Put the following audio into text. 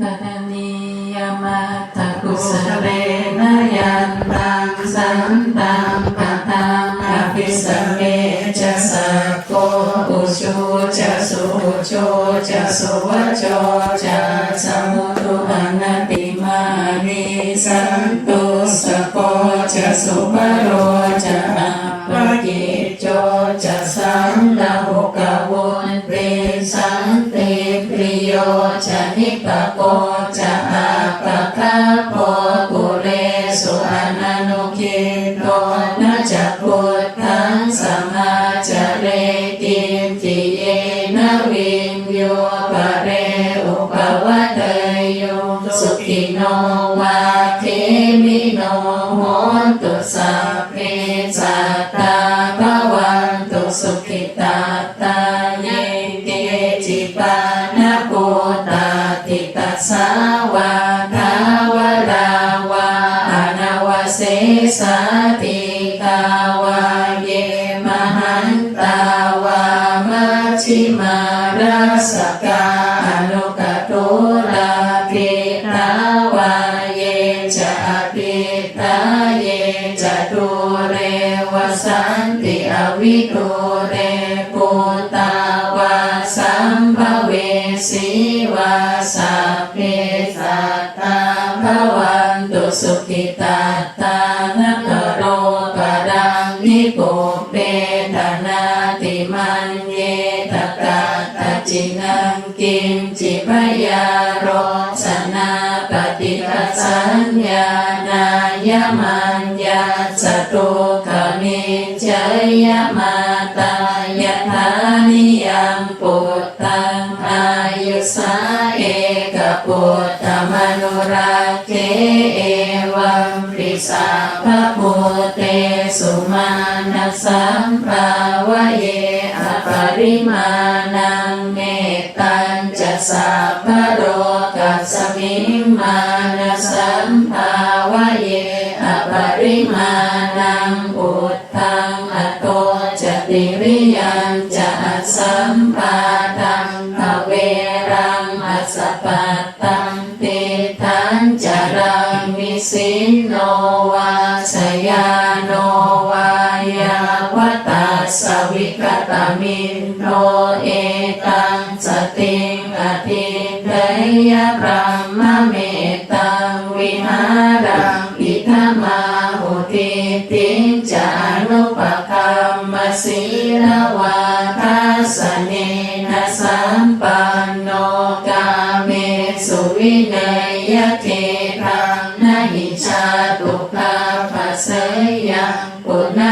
กตนิยมัตกุสเลนยันตังสันตังปะตังอภิสเมจะสักโกอุชูจะสุโชจะสุวโชจะสมุทุอนัตติมานิสันตุสโกจะสุปโรจะอัปปกิจโจจะสังดาหุกวุนเปสันติปริ โยจะนิปโกจะอาปะคาโปปุเรสุอนันุคิโตนะจะพุทธังสมาจะเรติมติเยนะวินโยปะเรอุปวัตโยสุขิโนวาเทมิโนโหนตุสัพเพสัตตาภวันตุสุขิตาตาเยเกจิปา สาติกาวาเยมหันตาวามัชชิมาราสกาอนุกตุลาภิตาวาเยจะอภิตาเยจะตุเรวสันติอวิตุเรปุตาวาสัมภเวสีวาสัพเพสัตตาภวันตุสุขิตาตา กเปตนาติมันเยตกาตจินังกิมจิพยาโรสนาปฏิกัสัญญานายมันยาสตุขมิจยมาตายถานิยังปุตตังอายุสาเอกปุตตมนุราเกเอวัมปิสาภพุเตสุมาณสัมภาวะเยอปริมาณังเมตัญจะสัพพโรกัสสมิมาณสัมภาวะเยอปริมาณังอุทธังอโตจติริยังจะอัสสัมปาทังภเวรังอัสสะปัต นโนวาสยาโนวายาวตัสสวิกตมินโนเอตังสติงอธิเดยพรหมเมตังวิหารังอิทามาหุติติจานุปคัมมสีลวาทัสเนนะสัมปันโนกาเมสุวินัยเท งน